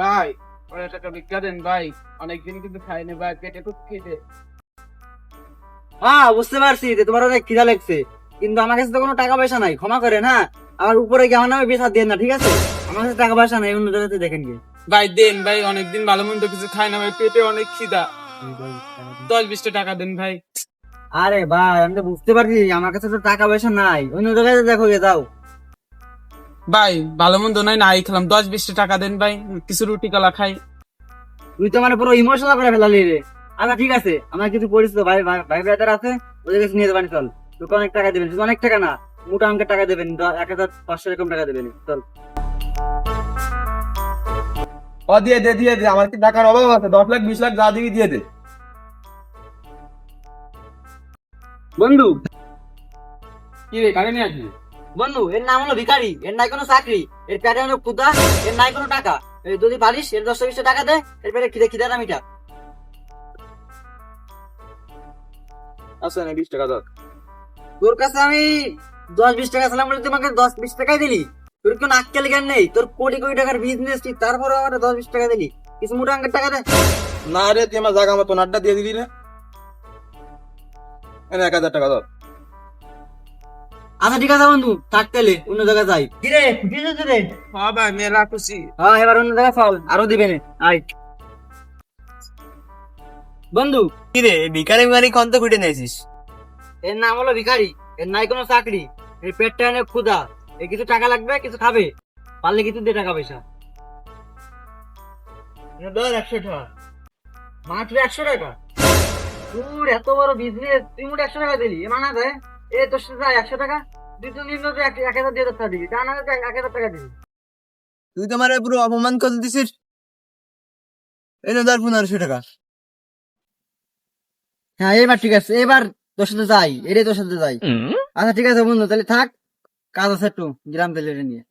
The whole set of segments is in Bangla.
ভাই টাকা ভিক্ষা দেন ভাই। অনেকদিন কিন্তু খাইনি ভাই পেটে খুব খেতে হ্যাঁ বুঝতে পারছি যে তোমার অনেক খিদা লাগছে। কিন্তু আমার কাছে তো কোনো টাকা পয়সা নাই ক্ষমা করে না আর উপরে গিয়ে আমার নামে বেসা দিয়ে না ঠিক আছে? আমার কাছে টাকা পয়সা নাই অন্য জায়গাতে দেখেন গিয়ে। ভাই দেন ভাই অনেকদিন ভালো মন্দ কিছু খাই না ভাই পেটে অনেক খিদা। দশ বিশটা টাকা দেন ভাই। আরে ভাই আমি তো বুঝতে পারছি আমার কাছে তো টাকা পয়সা নাই। অন্য জায়গায় দেখো গে যাও। ভাই ভালো মন্দ নাই নাই খেলাম। দশ বিশটা টাকা দেন ভাই কিছু রুটি কলা খাই। তুই তো মানে পুরো ইমোশনাল করে ফেলালি রে। আচ্ছা ঠিক আছে আমার কিছু পরিচিত ভাই ভাই ভাই ব্রাদার আছে ওদের কাছে নিয়ে যাবেন চল। তোকে অনেক টাকা দেবেন শুধু অনেক টাকা না মোটা অঙ্কের টাকা দেবেন এক হাজার পাঁচশো এরকম টাকা দেবেন চল। ও দিয়ে দে দিয়ে দে আমার কি টাকার অভাব আছে? দশ লাখ বিশ লাখ যা দিবি দিয়ে দে। বন্ধু। কি রে কারে নিয়ে আসবি বন্ধু এর নাম হলো ভিখারি। এর নাই কোনো চাকরি। এর পেটে অনেক ক্ষুদা এর নাই কোনো টাকা। যদি পারিস এর দশটা বিশটা টাকা দে এর পেটে খিদে খিদে না মিটা আচ্ছা না বিশ টাকা দাও। তোর কাছে আমি দশ বিশ টাকা ছিলাম বলে তুই আমাকে দশ বিশ টাকাই দিলি। তোর কোনো আক্কেল জ্ঞান নেই। তোর কোটি কোটি টাকার বিজনেস তুই তারপরে আমার দশ বিশ টাকা দিলি। কিছু মোটা অঙ্কের টাকা দে। না রে তুই আমার জায়গা আড্ডা দিয়ে দিলি না। এক হাজার টাকা দাও। আচ্ছা ঠিক আছে বন্ধু থাক তাহলে অন্য জায়গায় যাই। কিরে খুশি হয়েছিস রে? হ্যাঁ ভাই মেলা খুশি। হ্যাঁ এবার অন্য জায়গায় চল আরও দিবে নে আয়। বন্ধু কিরে ভিকারি ভিকারি কন্ত খুঁটে নিয়েছিস? এর নাম হলো ভিখারি এর নাই কোনো চাকরি। এর পেটটা অনেক ক্ষুদা এর কিছু টাকা লাগবে কিছু খাবে পারলে কিছু দে টাকা পয়সা। ধর একশো টাকা। মাত্র একশো টাকা? তোর এত বড় বিজনেস তুই মোট একশো টাকা দিলি এ মানা দেয় এ তোর সাথে একশো টাকা তুই তো নিম্ন এক হাজার দুই হাজার টাকা দিবি তা না এক হাজার টাকা দিবি। তুই তো আমার পুরো অপমান করে দিছিস। এনে ধর পনেরোশো টাকা। হ্যাঁ এবার ঠিক আছে এবার তোর সাথে যাই এটাই তোর সাথে যাই। আচ্ছা ঠিক আছে বন্ধু তাহলে থাক কাজ আছে একটু গ্রাম তেলে নিয়ে।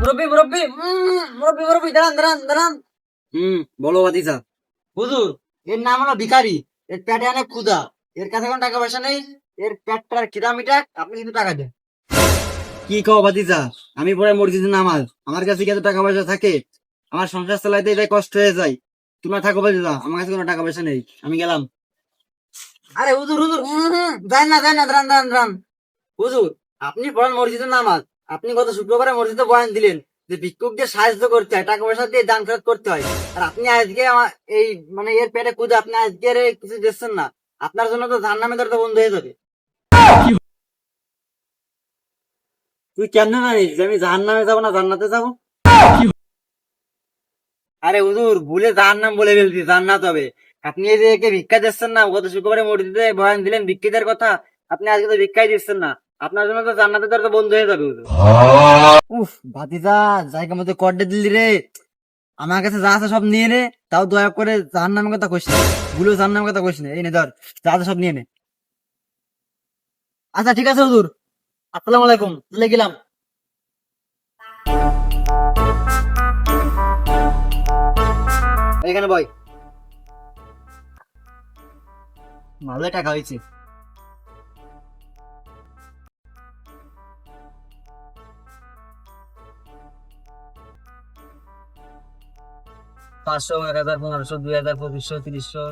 মুরব্বি মুরব্বি মুরব্বি মুরব্বি দাঁড়ান দাঁড়ান দাঁড়ান। হুম বলো বাতিজা হুজুর এর নাম হলো ভিখারি। এর পেটে অনেক ক্ষুদা এর কাছে কোনো টাকা পয়সা নেই। এর পেটটার খিদা মিটাক আপনি কিন্তু টাকা দেন। কি কও বাতিজা আমি পরে মসজিদে নামাজ। আমার কাছে কি এত টাকা পয়সা থাকে? আমার সংসার চালাইতে এটাই কষ্ট হয়ে যায়। তোমরা থাকো বাতিজা আমার কাছে কোনো টাকা পয়সা নেই। আমি গেলাম। আরে হুজুর হুজুর যান না যান না দাঁড়ান দাঁড়ান দাঁড়ান হুজুর আপনি পড়ান মসজিদের নামাজ। আপনি গত শুক্রবারে মসজিদে বয়ান দিলেন। যে সাহায্য করতে হয়, টাকা পয়সা দিয়ে দান করতে হয়। আর আপনি আজকে আমার এই মানে এর পেটে আপনি আজকে কিছু দিচ্ছেন না। আপনার জন্য তো ধান নামে বন্ধ হয়ে যাবে। তুই কেন জানিস আমি জাহান নামে যাব না জান্নাতে যাব? আরে হুজুর, ভুলে জাহান নাম বলে ফেলছি, জান্নাত হবে। আপনি এই যে ভিক্ষা দিচ্ছেন না, গত শুক্রবারে মসজিদে বয়ান দিলেন ভিক্ষিতের কথা, আপনি আজকে তো ভিক্ষাই দিচ্ছেন না। আপনার জন্য তো জান্নাতের দরজা বন্ধ হয়ে যাবে উফ, ভাতিজা, জায়গা মতো কড্ডে দিলি রে। আমার কাছে যা আছে সব নিয়ে নে, তাও দয়া করে জাহান নামের কথা কইস না। ভুলেও জাহান নামের কথা কইস না। এই নে ধর, যা আছে সব নিয়ে নে। আচ্ছা ঠিক আছে হুজুর। আসসালামু আলাইকুম। চলে গেলাম। এখানে বয়। ভালো টাকা হয়েছে। পাঁচশো এক হাজার পনেরোশো দুই হাজার পঁচিশশো তিরিশশো।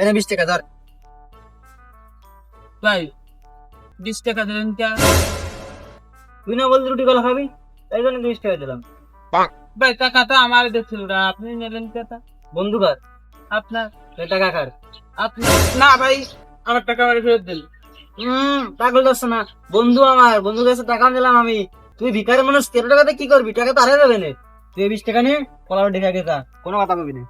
এনে বিশ টাকা ধর। ভাই বিশ টাকা দিলেন কে? তুই না বললি রুটি কলা খাবি? তাই জন্য বিশ টাকা দিলাম। ভাই টাকা তো আমার দেখছিল না আপনি নিলেন টাকা বন্ধু আপনার এই টাকা কার আপনি না ভাই, আমার টাকা আমার ফেরত দিন। হম, পাগল দর্শ না। বন্ধু আমার, বন্ধুর কাছে টাকা নিলাম আমি। তুই ভিকারি মানুষ, তেরো টাকাতে কি করবি? টাকা তো আরে যাবে না। তুই বিশ টাকা নিয়ে কলার ঢেকে যা। কোনো কথা ভাবি না।